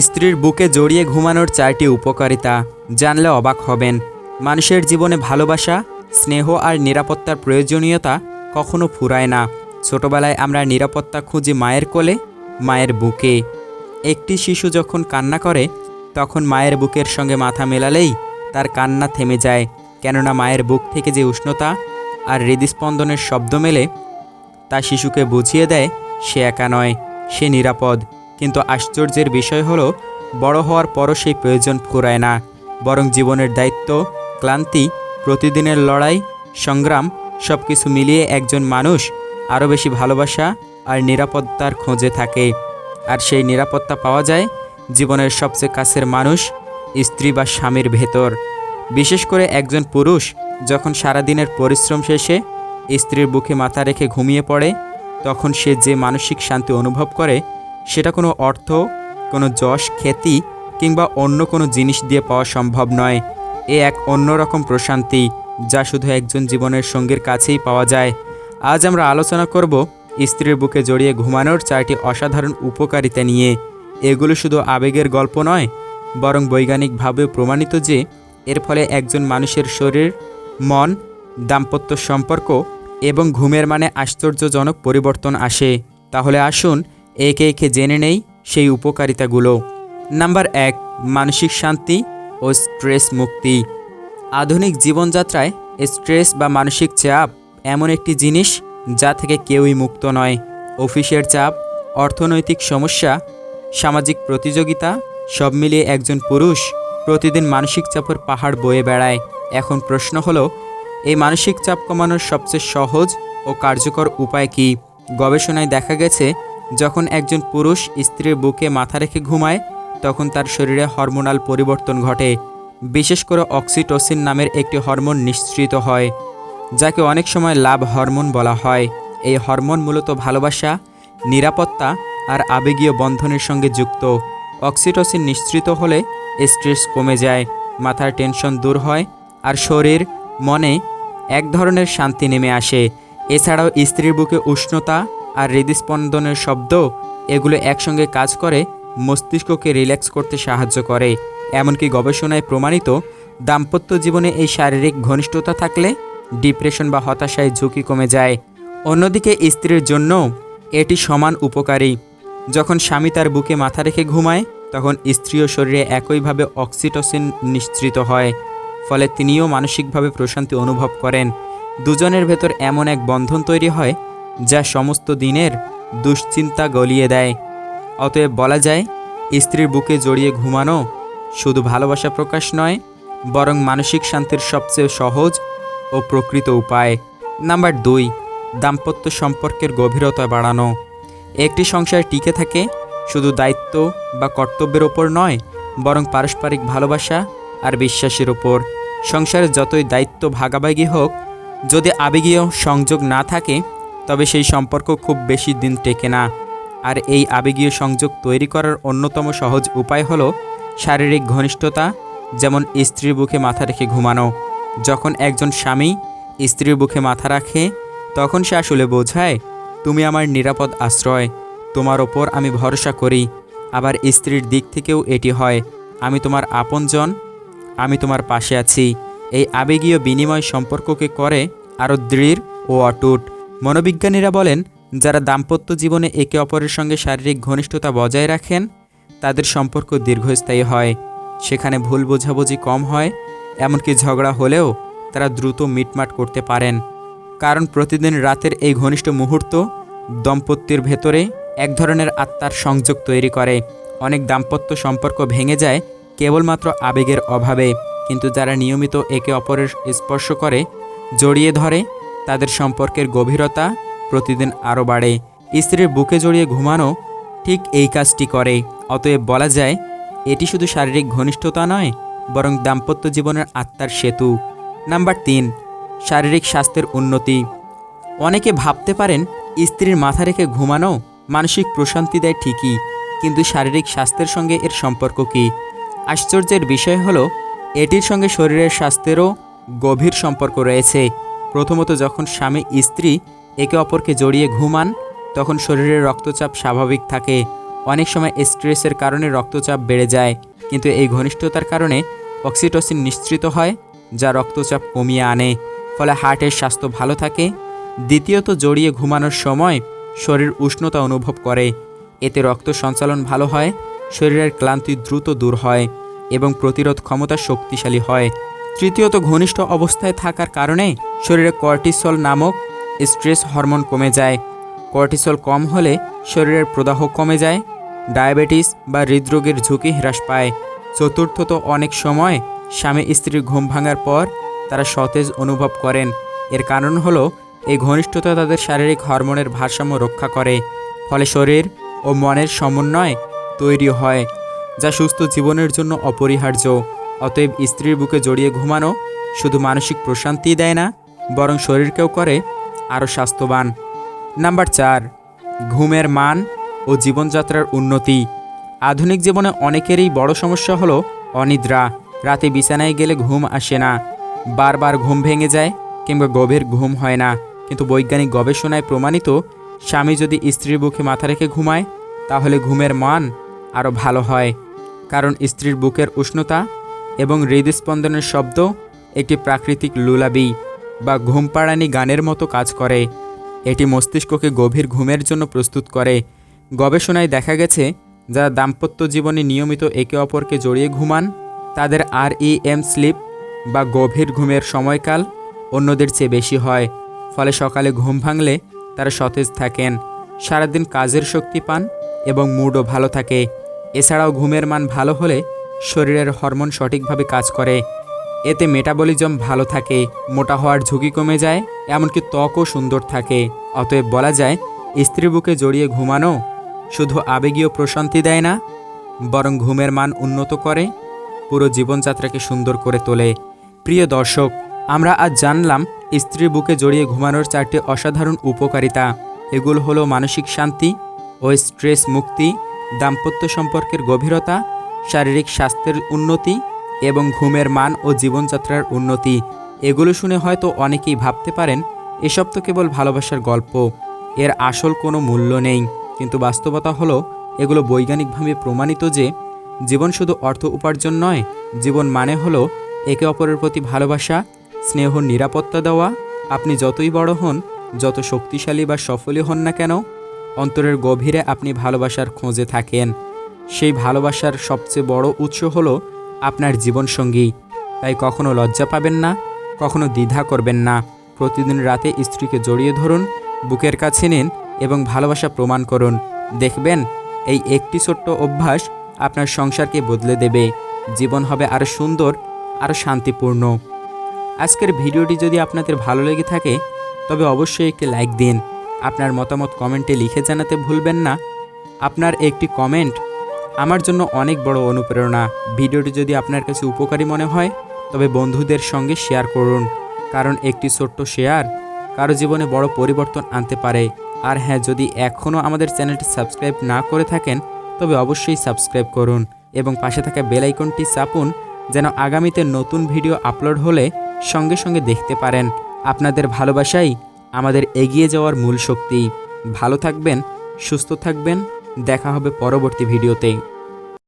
স্ত্রীর বুকে জড়িয়ে ঘুমানোর চারটি উপকারিতা জানলে অবাক হবেন। মানুষের জীবনে ভালোবাসা, স্নেহ আর নিরাপত্তার প্রয়োজনীয়তা কখনো ফুরায় না। ছোটবেলায় আমরা নিরাপত্তা খুঁজি মায়ের কোলে, মায়ের বুকে। একটি শিশু যখন কান্না করে, তখন মায়ের বুকের সঙ্গে মাথা মেলালেই তার কান্না থেমে যায়। কেননা মায়ের বুক থেকে যে উষ্ণতা আর হৃদস্পন্দনের শব্দ মেলে, তা শিশুকে বুঝিয়ে দেয় সে একা নয়, সে নিরাপদ। কিন্তু আশ্চর্যের বিষয় হলো, বড় হওয়ার পরও সেই প্রয়োজন ফুরায় না, বরং জীবনের দায়িত্ব, ক্লান্তি, প্রতিদিনের লড়াই, সংগ্রাম সব কিছু মিলিয়ে একজন মানুষ আরও বেশি ভালোবাসা আর নিরাপত্তার খোঁজে থাকে। আর সেই নিরাপত্তা পাওয়া যায় জীবনের সবচেয়ে কাছের মানুষ, স্ত্রী বা স্বামীর ভেতর। বিশেষ করে একজন পুরুষ যখন সারাদিনের পরিশ্রম শেষে স্ত্রীর বুকে মাথা রেখে ঘুমিয়ে পড়ে, তখন সে যে মানসিক শান্তি অনুভব করে সেটা কোনো অর্থ, কোনো যশ, খ্যাতি কিংবা অন্য কোনো জিনিস দিয়ে পাওয়া সম্ভব নয়। এ এক অন্যরকম প্রশান্তি যা শুধু একজন জীবনের সঙ্গীর কাছেই পাওয়া যায়। আজ আমরা আলোচনা করব স্ত্রীর বুকে জড়িয়ে ঘুমানোর চারটি অসাধারণ উপকারিতা নিয়ে। এগুলো শুধু আবেগের গল্প নয়, বরং বৈজ্ঞানিকভাবেও প্রমাণিত যে এর ফলে একজন মানুষের শরীর, মন, দাম্পত্য সম্পর্ক এবং ঘুমের মানে আশ্চর্যজনক পরিবর্তন আসে। তাহলে আসুন একে একে জেনে নেই সেই উপকারিতাগুলো। নাম্বার এক, মানসিক শান্তি ও স্ট্রেস মুক্তি। আধুনিক জীবনযাত্রায় স্ট্রেস বা মানসিক চাপ এমন একটি জিনিস যা থেকে কেউই মুক্ত নয়। অফিসের চাপ, অর্থনৈতিক সমস্যা, সামাজিক প্রতিযোগিতা, সব মিলিয়ে একজন পুরুষ প্রতিদিন মানসিক চাপের পাহাড় বয়ে বেড়ায়। এখন প্রশ্ন হলো, এই মানসিক চাপ কমানোর সবচেয়ে সহজ ও কার্যকর উপায় কি? গবেষণায় দেখা গেছে যখন একজন পুরুষ স্ত্রীর বুকে মাথা রেখে ঘুমায়, তখন তার শরীরে হরমোনাল পরিবর্তন ঘটে। বিশেষ করে অক্সিটোসিন নামের একটি হরমোন নিঃসৃত হয়, যাকে অনেক সময় লাভ হরমোন বলা হয়। এই হরমোন মূলত ভালোবাসা, নিরাপত্তা আর আবেগীয় বন্ধনের সঙ্গে যুক্ত। অক্সিটোসিন নিঃসৃত হলে স্ট্রেস কমে যায়, মাথার টেনশন দূর হয় আর শরীর, মনে এক ধরনের শান্তি নেমে আসে। এছাড়াও স্ত্রীর বুকে উষ্ণতা আর হৃদস্পন্দনের শব্দ, এগুলো একসঙ্গে কাজ করে, মস্তিষ্ককে রিল্যাক্স করতে সাহায্য করে। এমনকি গবেষণায় প্রমাণিত, দাম্পত্য জীবনে এই শারীরিক ঘনিষ্ঠতা থাকলে ডিপ্রেশন বা হতাশায় ঝুঁকি কমে যায়। অন্যদিকে স্ত্রীর জন্য এটি সমান উপকারী। যখন স্বামী তার বুকে মাথা রেখে ঘুমায়, তখন স্ত্রীও শরীরে একইভাবে অক্সিটোসিন নিশ্চিত হয়, ফলে তিনিও মানসিকভাবে প্রশান্তি অনুভব করেন। দুজনের ভেতর এমন এক বন্ধন তৈরি হয় যা সমস্ত দিনের দুশ্চিন্তা গলিয়ে দেয়। অতএব বলা যায়, স্ত্রীর বুকে জড়িয়ে ঘুমানো শুধু ভালোবাসা প্রকাশ নয়, বরং মানসিক শান্তির সবচেয়ে সহজ ও প্রকৃত উপায়। নাম্বার দুই, দাম্পত্য সম্পর্কের গভীরতা বাড়ানো। একটি সংসার টিকে থাকে শুধু দায়িত্ব বা কর্তব্যের ওপর নয়, বরং পারস্পরিক ভালোবাসা আর বিশ্বাসের ওপর। সংসারে যতই দায়িত্ব ভাগাভাগি হোক, যদি আবেগীয় সংযোগ না থাকে তবে সেই সম্পর্ক খুব বেশি দিন টেকে না। আর এই আবেগীয় সংযোগ তৈরি করার অন্যতম সহজ উপায় হলো শারীরিক ঘনিষ্ঠতা, যেমন স্ত্রীর বুকে মাথা রেখে ঘুমানো। যখন একজন স্বামী স্ত্রীর বুকে মাথা রাখে, তখন সে আসলে বোঝায়, তুমি আমার নিরাপদ আশ্রয়, তোমার ওপর আমি ভরসা করি। আবার স্ত্রীর দিক থেকেও এটি হয়, আমি তোমার আপনজন, আমি তোমার পাশে আছি। এই আবেগীয় বিনিময় সম্পর্ককে করে আরও দৃঢ় ও অটুট। মনোবিজ্ঞানীরা বলেন, যারা দাম্পত্য জীবনে একে অপরের সঙ্গে শারীরিক ঘনিষ্ঠতা বজায় রাখেন, তাদের সম্পর্ক দীর্ঘস্থায়ী হয়। সেখানে ভুল বোঝাবুঝি কম হয়, এমনকি ঝগড়া হলেও তারা দ্রুত মিটমাট করতে পারেন। কারণ প্রতিদিন রাতের এই ঘনিষ্ঠ মুহূর্ত দম্পতির ভেতরে এক ধরনের আত্মার সংযোগ তৈরি করে। অনেক দাম্পত্য সম্পর্ক ভেঙে যায় কেবলমাত্র আবেগের অভাবে, কিন্তু যারা নিয়মিত একে অপরের স্পর্শ করে, জড়িয়ে ধরে তাদের সম্পর্কের গভীরতা প্রতিদিন আরও বাড়ে। স্ত্রীর বুকে জড়িয়ে ঘুমানো ঠিক এই কাজটি করে। অতএব বলা যায়, এটি শুধু শারীরিক ঘনিষ্ঠতা নয়, বরং দাম্পত্য জীবনের আত্মার সেতু। নাম্বার তিন, শারীরিক স্বাস্থ্যের উন্নতি। অনেকে ভাবতে পারেন, স্ত্রীর মাথা রেখে ঘুমানো মানসিক প্রশান্তি দেয় ঠিকই, কিন্তু শারীরিক স্বাস্থ্যের সঙ্গে এর সম্পর্ক কী? আশ্চর্যের বিষয় হলো, এটির সঙ্গে শরীরের স্বাস্থ্যেরও গভীর সম্পর্ক রয়েছে। প্রথমত যখন স্বামী স্ত্রী একে অপরকে জড়িয়ে ঘুমান, তখন শরীরের রক্তচাপ স্বাভাবিক থাকে। অনেক সময় স্ট্রেসের কারণে রক্তচাপ বেড়ে যায়, কিন্তু এই ঘনিষ্ঠতার কারণে অক্সিটোসিন নিঃসৃত হয়, যা রক্তচাপ কমিয়ে আনে, ফলে হার্টের স্বাস্থ্য ভালো থাকে। দ্বিতীয়ত, জড়িয়ে ঘুমানোর সময় শরীর উষ্ণতা অনুভব করে, এতে রক্ত সঞ্চালন ভালো হয়, শরীরের ক্লান্তি দ্রুত দূর হয় এবং প্রতিরোধ ক্ষমতা শক্তিশালী হয়। তৃতীয়ত, ঘনিষ্ঠ অবস্থায় থাকার কারণে শরীরে কর্টিসল নামক স্ট্রেস হরমোন কমে যায়। কর্টিসল কম হলে শরীরের প্রদাহ কমে যায়, ডায়াবেটিস বা হৃদরোগের ঝুঁকি হ্রাস পায়। চতুর্থত, অনেক সময় স্বামী স্ত্রীর ঘুম ভাঙার পর তারা সতেজ অনুভব করেন। এর কারণ হলো, এই ঘনিষ্ঠতা তাদের শারীরিক হরমোনের ভারসাম্য রক্ষা করে, ফলে শরীর ও মনের সমন্বয় তৈরি হয়, যা সুস্থ জীবনের জন্য অপরিহার্য। অতএব স্ত্রীর বুকে জড়িয়ে ঘুমানো শুধু মানসিক প্রশান্তি দেয় না, বরং শরীরকেও করে আরও স্বাস্থ্যবান। নাম্বার চার, ঘুমের মান ও জীবনযাত্রার উন্নতি। আধুনিক জীবনে অনেকেরই বড় সমস্যা হলো অনিদ্রা। রাতে বিছানায় গেলে ঘুম আসে না। বারবার ঘুম ভেঙে যায় কিংবা গভীর ঘুম হয় না। কিন্তু বৈজ্ঞানিক গবেষণায় প্রমাণিত, স্বামী যদি স্ত্রীর বুকে মাথা রেখে ঘুমায়, তাহলে ঘুমের মান আরও ভালো হয়। কারণ স্ত্রীর বুকের উষ্ণতা এবং হৃদস্পন্দনের শব্দ একটি প্রাকৃতিক লুলাবি বা ঘুমপাড়ানি গানের মতো কাজ করে। এটি মস্তিষ্ককে গভীর ঘুমের জন্য প্রস্তুত করে। গবেষণায় দেখা গেছে, যারা দাম্পত্য জীবনে নিয়মিত একে অপরকে জড়িয়ে ঘুমান, তাদের আর ই এম স্লিপ বা গভীর ঘুমের সময়কাল অন্যদের চেয়ে বেশি হয়, ফলে সকালে ঘুম ভাঙলে তারা সতেজ থাকেন, সারাদিন কাজের শক্তি পান এবং মুডও ভালো থাকে। এছাড়াও ঘুমের মান ভালো হলে শরীরের হরমোন সঠিকভাবে কাজ করে। এতে মেটাবলিজম ভালো থাকে, মোটা হওয়ার ঝুঁকি কমে যায়, এমনকি ত্বকও সুন্দর থাকে। অতএব বলা যায়, স্ত্রী বুকে জড়িয়ে ঘুমানো শুধু আবেগীয় প্রশান্তি দেয় না, বরং ঘুমের মান উন্নত করে, পুরো জীবনযাত্রাকে সুন্দর করে তোলে। প্রিয় দর্শক, আমরা আজ জানলাম, স্ত্রী বুকে জড়িয়ে ঘুমানোর চারটি অসাধারণ উপকারিতা। এগুলো হলো মানসিক শান্তি ও স্ট্রেস মুক্তি, দাম্পত্য সম্পর্কের গভীরতা শারীরিক স্বাস্থ্যের উন্নতি এবং ঘুমের মান ও জীবনযাত্রার উন্নতি। এগুলো শুনে হয়তো অনেকেই ভাবতে পারেন, এসব তো কেবল ভালোবাসার গল্প। এর আসল কোনো মূল্য নেই। কিন্তু বাস্তবতা হলো, এগুলো বৈজ্ঞানিকভাবে প্রমাণিত যে, জীবন শুধু অর্থ উপার্জন নয়, জীবন মানে হলো একে অপরের প্রতি ভালোবাসা, স্নেহ, নিরাপত্তা দেওয়া। আপনি যতই বড় হন, যত শক্তিশালী বা সফলই হন না কেন, অন্তরের গভীরে আপনি ভালোবাসার খোঁজে থাকেন। সেই ভালোবাসার সবচেয়ে বড় উৎস হলো আপনার জীবনসঙ্গী। তাই কখনো লজ্জা পাবেন না, কখনো দ্বিধা করবেন না। প্রতিদিন রাতে স্ত্রীকে জড়িয়ে ধরুন, বুকের কাছে নিন এবং ভালোবাসা প্রমাণ করুন। দেখবেন, এই একটি ছোট্ট অভ্যাস আপনার সংসারকে বদলে দেবে। জীবন হবে আরও সুন্দর আরও শান্তিপূর্ণ। আজকের ভিডিওটি যদি আপনাদের ভালো লেগে থাকে, তবে অবশ্যই একটি লাইক দিন। আপনার মতামত কমেন্টে লিখে জানাতে ভুলবেন না। আপনার একটি কমেন্ট আমার জন্য অনেক বড় অনুপ্রেরণা। ভিডিওটি যদি আপনার কাছে উপকারী মনে হয়, তবে বন্ধুদের সঙ্গে শেয়ার করুন। কারণ একটি ছোট্ট শেয়ার কারও জীবনে বড় পরিবর্তন আনতে পারে। আর হ্যাঁ যদি এখনও আমাদের চ্যানেলটি সাবস্ক্রাইব না করে থাকেন, তবে অবশ্যই সাবস্ক্রাইব করুন এবং পাশে থাকা বেলাইকনটি চাপুন যেন আগামীতে নতুন ভিডিও আপলোড হলে সঙ্গে সঙ্গে দেখতে পারেন। আপনাদের ভালোবাসাই আমাদের এগিয়ে যাওয়ার মূল শক্তি। ভালো থাকবেন, সুস্থ থাকবেন। দেখা হবে পরবর্তী ভিডিওতে।